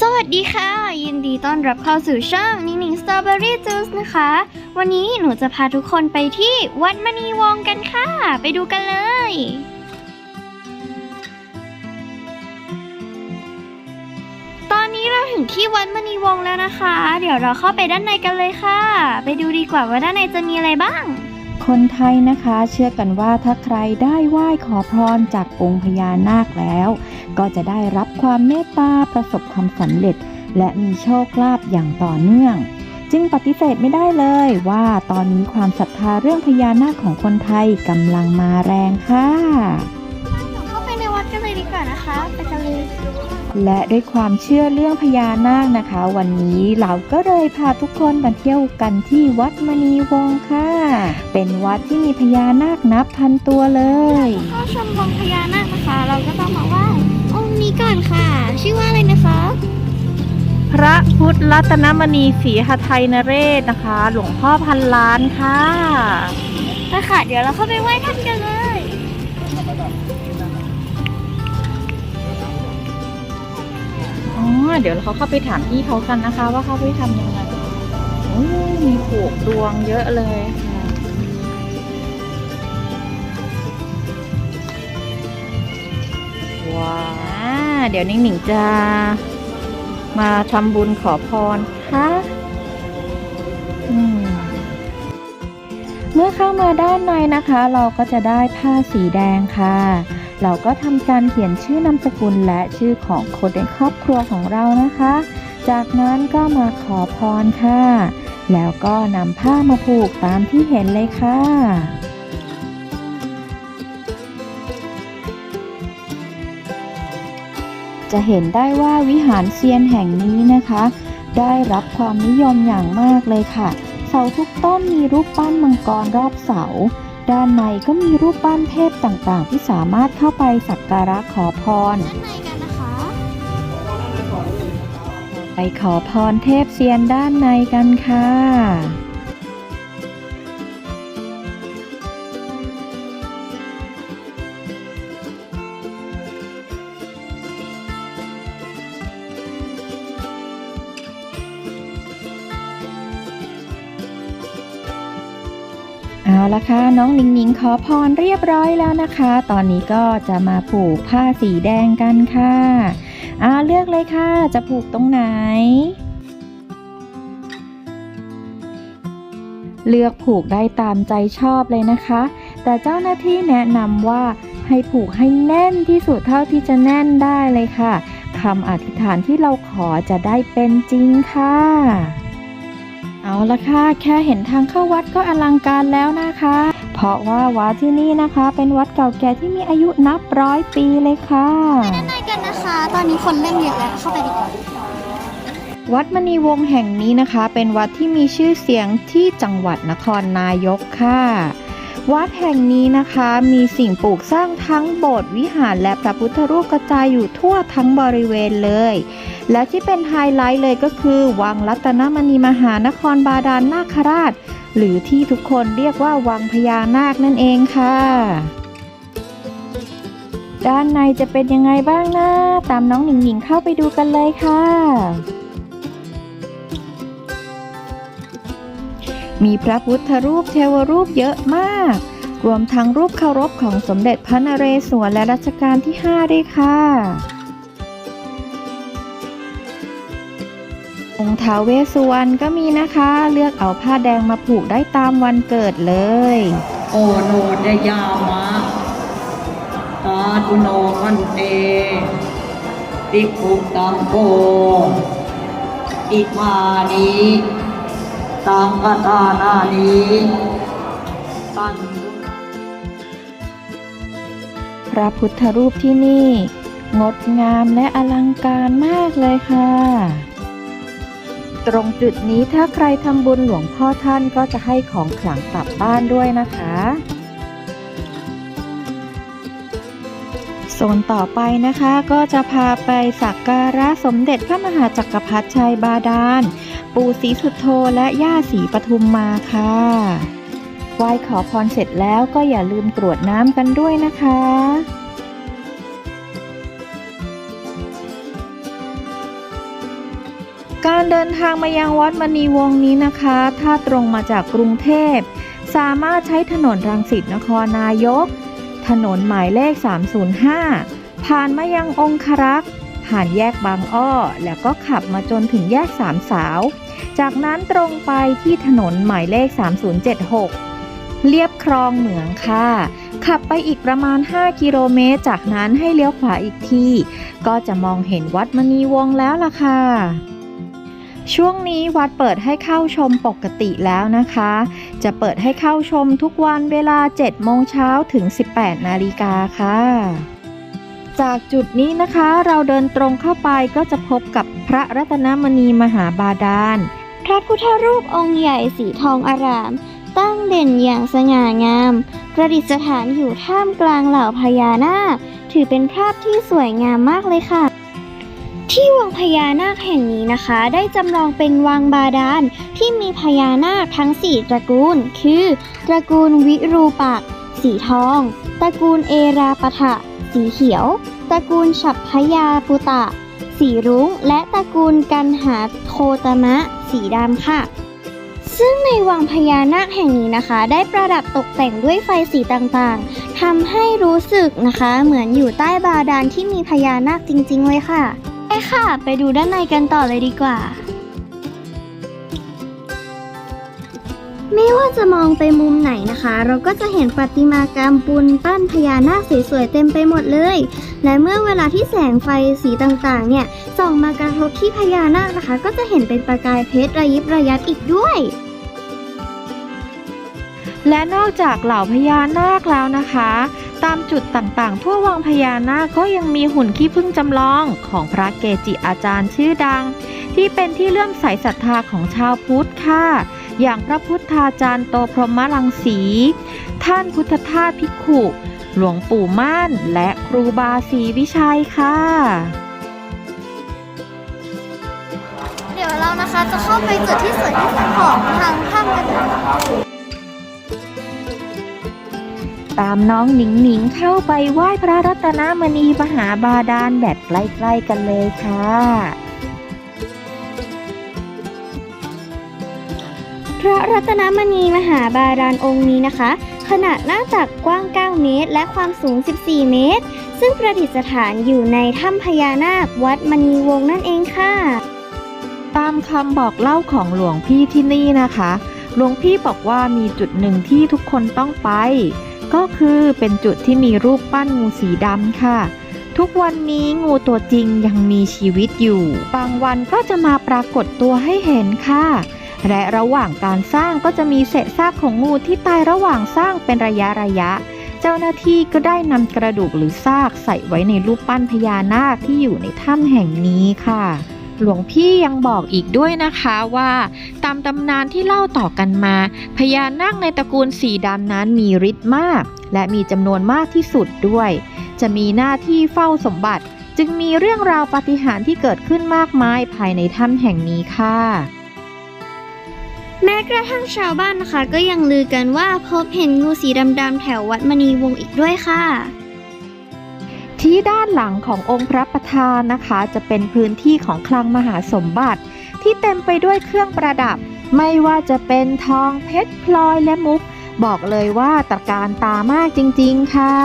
สวัสดีค่ะ ยินดีต้อนรับเข้าสู่ช่องนิงนิงสตรอเบอรี่จูสนะคะ วันนี้หนูจะพาทุกคนไปที่วัดมณีวงกันค่ะ ไปดูกันเลย ตอนนี้เราถึงที่วัดมณีวงแล้วนะคะ เดี๋ยวเราเข้าไปด้านในกันเลยค่ะ ไปดูดีกว่าว่าด้านในจะมีอะไรบ้างคนไทยนะคะเชื่อกันว่าถ้าใครได้ไหว้ขอพรจากองค์พญานาคแล้ว ก็จะได้รับความเมตตาประสบความสำเร็จ และมีโชคลาภอย่างต่อเนื่อง จึงปฏิเสธไม่ได้เลยว่าตอนนี้ความศรัทธาเรื่องพญานาคของคนไทยกำลังมาแรงค่ะเข้าไปในวัดกันเลยดีกว่านะคะไปกันเลยและด้วยความเชื่อเรื่องพญานาคนะคะ วันนี้เราก็เลยพาทุกคนมาเที่ยวกันที่วัดมณีวงศ์ค่ะ เป็นวัดที่มีพญานาคนับพันตัวเลยเข้าชมวังพญานาคนะคะเราก็ต้องมาไหว้องค์ นี้ก่อนค่ะ ชื่อว่าอะไรนะคะ พระพุทธรัตนมณีศรีหทัยนเรศนะคะ หลวงพ่อพันล้านค่ะนะคะเดี๋ยวเราเข้าไปไหว้ท่านกันเลย อ๋อ เดี๋ยวเขาเข้าไปถามพี่เขากันนะคะ ว่าเขาไปทำยังไงโอ้มีผูกดวงเยอะเลยค่ะว้าว เดี๋ยวนิ่งหนิงจะมาทำบุญขอพรค่ะอืมเมื่อเข้ามาด้านในนะคะ เราก็จะได้ผ้าสีแดงค่ะ เราก็ทำการเขียนชื่อนามสกุลและชื่อของคนในครอบครัวของเรานะคะ จากนั้นก็มาขอพรค่ะ แล้วก็นำผ้ามาผูกตามที่เห็นเลยค่ะ จะเห็นได้ว่าวิหารเซียนแห่งนี้นะคะ ได้รับความนิยมอย่างมากเลยค่ะ เสาทุกต้นมีรูปปั้นมังกรรอบเสา ด้านในก็มีรูปปั้นเทพต่างๆ ที่สามารถเข้าไปสักการะขอพรด้านในกันนะคะไปขอพรเทพเซียนด้านในกันค่ะ เอาละค่ะน้องหนิงหนิงขอพรเรียบร้อยแล้วนะคะ ตอนนี้ก็จะมาผูกผ้าสีแดงกันค่ะอ่าเลือกเลยค่ะ จะผูกตรงไหน เลือกผูกได้ตามใจชอบเลยนะคะ แต่เจ้าหน้าที่แนะนำว่าให้ผูกให้แน่นที่สุดเท่าที่จะแน่นได้เลยค่ะคำอธิษฐานที่เราขอจะได้เป็นจริงค่ะ เอาละค่ะ แค่เห็นทางเข้าวัดก็อลังการแล้วนะคะ เพราะว่าวัดที่นี่นะคะ เป็นวัดเก่าแก่ที่มีอายุนับร้อยปีเลยค่ะด้านในกันนะคะ ตอนนี้คนเริ่มเยอะแล้วเข้าไปดีกว่าวัดมณีวงศ์แห่งนี้นะคะ เป็นวัดที่มีชื่อเสียงที่จังหวัดนครนายกค่ะ วัดแห่งนี้นะคะมีสิ่งปลูกสร้างทั้งโบสถ์วิหารและพระพุทธรูปกระจายอยู่ทั่วทั้งบริเวณเลย และที่เป็นไฮไลท์เลยก็คือ วังรัตนมณีมหานครบาดาลนาคราช หรือที่ทุกคนเรียกว่าวังพญานาคนั่นเองค่ะ ด้านในจะเป็นยังไงบ้างนะ ตามน้องหนิงหนิงเข้าไปดูกันเลยค่ะ มีพระพุทธรูปเทวรูปเยอะมาก รวมทั้งรูปเคารพของสมเด็จพระนเรศวรและรัชกาลที่ 5 ด้วยค่ะ องค์ท้าวเวสุวรรณก็มีนะคะ เลือกเอาผ้าแดงมาผูกได้ตามวันเกิดเลย โอโนดยามะตาตุโนมันเตติคุตังโกอิมานิ ตังกตานานิตันพระพุทธรูปที่นี่ งดงามและอลังการมากเลยค่ะ ตรงจุดนี้ถ้าใครทำบุญหลวงพ่อท่านก็จะให้ของขลังกลับบ้านด้วยนะคะโซนต่อไปนะคะก็จะพาไปสักการะสมเด็จพระมหาจักรพรรดิชัยบาดาล ปู่ศรีสุดโธและย่าศรีปทุมมาค่ะไหว้ขอพรเสร็จแล้วก็อย่าลืมกรวดน้ำกันด้วยนะคะการเดินทางมายังวัดมณีวงศ์นี้นะคะ ถ้าตรงมาจากกรุงเทพ สามารถใช้ถนนรังสิตนครนายก ถนนหมายเลข 305 ผ่านมายังองครักษ์ผ่านแยกบางอ้อ แล้วก็ขับมาจนถึงแยกสามสาว จากนั้นตรงไปที่ถนนหมายเลข 3076 เลียบคลองเหมืองค่ะ ขับไปอีกประมาณ 5 กิโลเมตร จากนั้นให้เลี้ยวขวาอีกทีก็จะมองเห็นวัดมณีวงแล้วล่ะค่ะ ช่วงนี้วัดเปิดให้เข้าชมปกติแล้วนะคะ จะเปิดให้เข้าชมทุกวันเวลา 7 โมงเช้าถึง 18 นาฬิกาค่ะจากจุดนี้นะคะเราเดินตรงเข้าไปก็จะพบกับพระรัตนมณีมหาบาดาล พระพุทธรูปองค์ใหญ่สีทองอาราม ตั้งเด่นอย่างสง่างาม ประดิษฐานอยู่ท่ามกลางเหล่าพญานาค ถือเป็นภาพที่สวยงามมากเลยค่ะ ที่วังพญานาคแห่งนี้นะคะ ได้จำลองเป็นวังบาดาลที่มีพญานาคทั้ง4ตระกูล คือตระกูลวิรูปักสีทอง ตระกูลเอราปะทะ สีเขียว ตระกูลฉัพพยาปุตะ สีรุ้ง และตระกูลกันหาโคตมะ สีดำค่ะ ซึ่งในวังพญานาคแห่งนี้นะคะ ได้ประดับตกแต่งด้วยไฟสีต่างๆทำให้รู้สึกนะคะ เหมือนอยู่ใต้บาดาลที่มีพญานาคจริงๆเลยค่ะไปค่ะ ไปดูด้านในกันต่อเลยดีกว่า ไม่ว่าจะมองไปมุมไหนนะคะ เราก็จะเห็นประติมากรรมปูนปั้นพญานาคสวยๆเต็มไปหมดเลย และเมื่อเวลาที่แสงไฟสีต่างๆ เนี่ยส่องมากระทบที่พญานาคนะคะ ก็จะเห็นเป็นประกายเพชรระยิบระยับอีกด้วย และนอกจากเหล่าพญานาคแล้วนะคะ ตามจุดต่างๆ ทั่ววังพญานาคก็ยังมีหุ่นขี้ผึ้งจำลองของพระเกจิอาจารย์ชื่อดัง ที่เป็นที่เลื่อมใสศรัทธาของชาวพุทธค่ะ อย่างพระพุทธาจารย์โตพรหมรังสี ท่านพุทธทาสภิกขุ หลวงปู่ม่าน และครูบาศรีวิชัยค่ะ เดี๋ยวเรานะคะจะเข้าไปจุดที่สวยที่สุดของทางถ้ำกันค่ะตามน้องหนิงหนิงเข้าไปไหว้พระรัตนมณีมหาบาดาลแบบใกล้ๆกันเลยค่ะ ระรัตนมณีมหาบาดาลองค์นี้นะคะ ขนาดหน้าตักกว้าง 9 เมตร และความสูง 14 เมตร ซึ่งประดิษฐานอยู่ในถ้ำพญานาควัดมณีวงศ์นั่นเองค่ะ ตามคำบอกเล่าของหลวงพี่ที่นี่นะคะ หลวงพี่บอกว่ามีจุดหนึ่งที่ทุกคนต้องไป ก็คือเป็นจุดที่มีรูปปั้นงูสีดำค่ะทุกวันนี้งูตัวจริงยังมีชีวิตอยู่ บางวันก็จะมาปรากฏตัวให้เห็นค่ะ และระหว่างการสร้างก็จะมีเศษซากของงูที่ตายระหว่างสร้างเป็นระยะระยะ เจ้าหน้าที่ก็ได้นำกระดูกหรือซากใส่ไว้ในรูปปั้นพญานาคที่อยู่ในถ้ำแห่งนี้ค่ะหลวงพี่ยังบอกอีกด้วยนะคะว่า ตามตำนานที่เล่าต่อกันมา พญานาคในตระกูลสีดำนั้นมีฤทธิ์มาก และมีจำนวนมากที่สุดด้วย จะมีหน้าที่เฝ้าสมบัติ จึงมีเรื่องราวปาฏิหาริย์ที่เกิดขึ้นมากมายภายในถ้ำแห่งนี้ค่ะ แม้กระทั่งชาวบ้านนะคะ ก็ยังลือกันว่าพบเห็นงูสีดำๆแถววัดมณีวงศ์อีกด้วยค่ะ ที่ด้านหลังขององค์พระประธานนะคะ จะเป็นพื้นที่ของคลังมหาสมบัติ ที่เต็มไปด้วยเครื่องประดับ ไม่ว่าจะเป็นทองเพชรพลอยและมุก บอกเลยว่าตระการตามากจริงๆค่ะ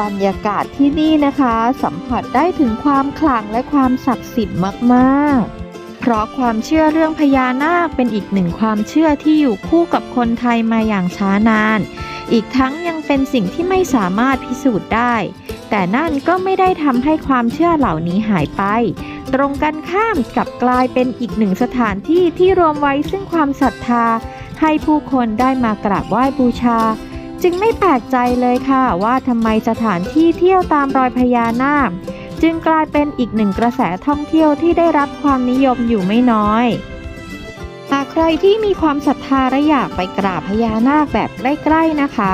บรรยากาศที่นี่นะคะ สัมผัสได้ถึงความขลังและความศักดิ์สิทธิ์มากๆ เพราะความเชื่อเรื่องพญานาคเป็นอีกหนึ่งความเชื่อที่อยู่คู่กับคนไทยมาอย่างช้านาน อีกทั้งยังเป็นสิ่งที่ไม่สามารถพิสูจน์ได้ แต่นั่นก็ไม่ได้ทำให้ความเชื่อเหล่านี้หายไป ตรงกันข้ามกลับกลายเป็นอีกหนึ่งสถานที่ที่รวมไว้ซึ่งความศรัทธา ให้ผู้คนได้มากราบไหว้บูชา จึงไม่แปลกใจเลยค่ะว่าทำไมสถานที่เที่ยวตามรอยพญานาค จึงกลายเป็นอีกหนึ่งกระแสท่องเที่ยวที่ได้รับความนิยมอยู่ไม่น้อยหากใครที่มีความศรัทธาและอยากไปกราบพญานาคแบบใกล้ๆนะคะ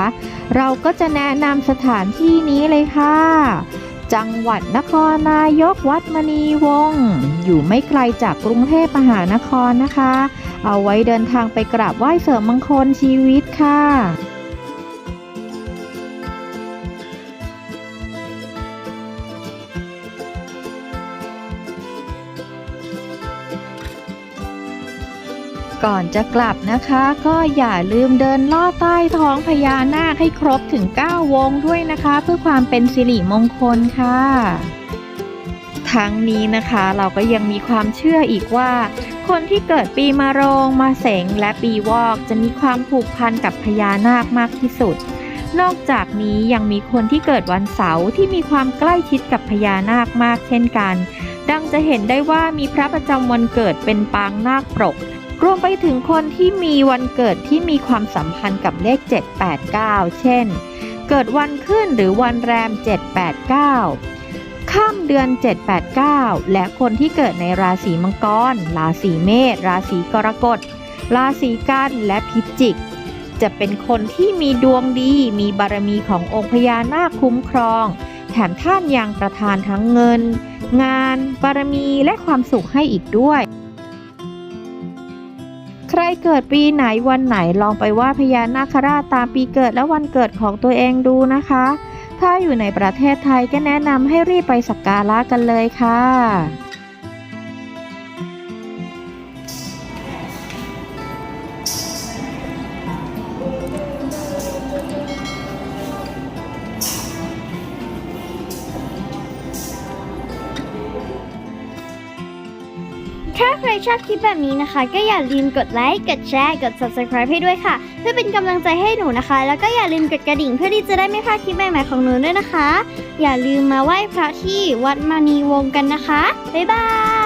เราก็จะแนะนำสถานที่นี้เลยค่ะ จังหวัดนครนายกวัดมณีวงศ์อยู่ไม่ไกลจากกรุงเทพมหานครนะคะ เอาไว้เดินทางไปกราบไหว้เสริมมงคลชีวิตค่ะ ก่อนจะกลับนะคะ ก็อย่าลืมเดินลอดใต้ท้องพญานาคให้ครบถึง 9 วงด้วยนะคะ เพื่อความเป็นสิริมงคลค่ะ ทั้งนี้นะคะเราก็ยังมีความเชื่ออีกว่า คนที่เกิดปีมะโรง มาเสงและปีวอกจะมีความผูกพันกับพญานาคมากที่สุด นอกจากนี้ยังมีคนที่เกิดวันเสาร์ที่มีความใกล้ชิดกับพญานาคมากเช่นกัน ดังจะเห็นได้ว่ามีพระประจำวันเกิดเป็นปางนาคปรก รวมไปถึงคนที่มีวันเกิดที่มีความสัมพันธ์กับเลข 789 เช่น เกิดวันขึ้นหรือวันแรม 789 ข้ามเดือน 789 และคนที่เกิดในราศีมังกร ราศีเมษ ราศีกรกฎ ราศีกันและพิจิก จะเป็นคนที่มีดวงดี มีบารมีขององค์พญานาคคุ้มครอง แถมท่านยังประทานทั้งเงิน งาน บารมีและความสุขให้อีกด้วย ใครเกิดปีไหนวันไหนลองไปว่าพญานาคราชตามปีเกิดและวันเกิดของตัวเองดูนะคะ ถ้าอยู่ในประเทศไทยก็แนะนำให้รีบไปสักการะกันเลยค่ะ ถ้าใครชอบคลิปแบบนี้นะคะ ก็อย่าลืมกดไลค์ กดแชร์ กด subscribe ให้ด้วยค่ะ เพื่อเป็นกำลังใจให้หนูนะคะ แล้วก็อย่าลืมกดกระดิ่งเพื่อที่จะได้ไม่พลาดคลิปใหม่ๆของหนูด้วยนะคะ อย่าลืมมาไหว้พระที่วัดมณีวงศ์กันนะคะ บ๊ายบาย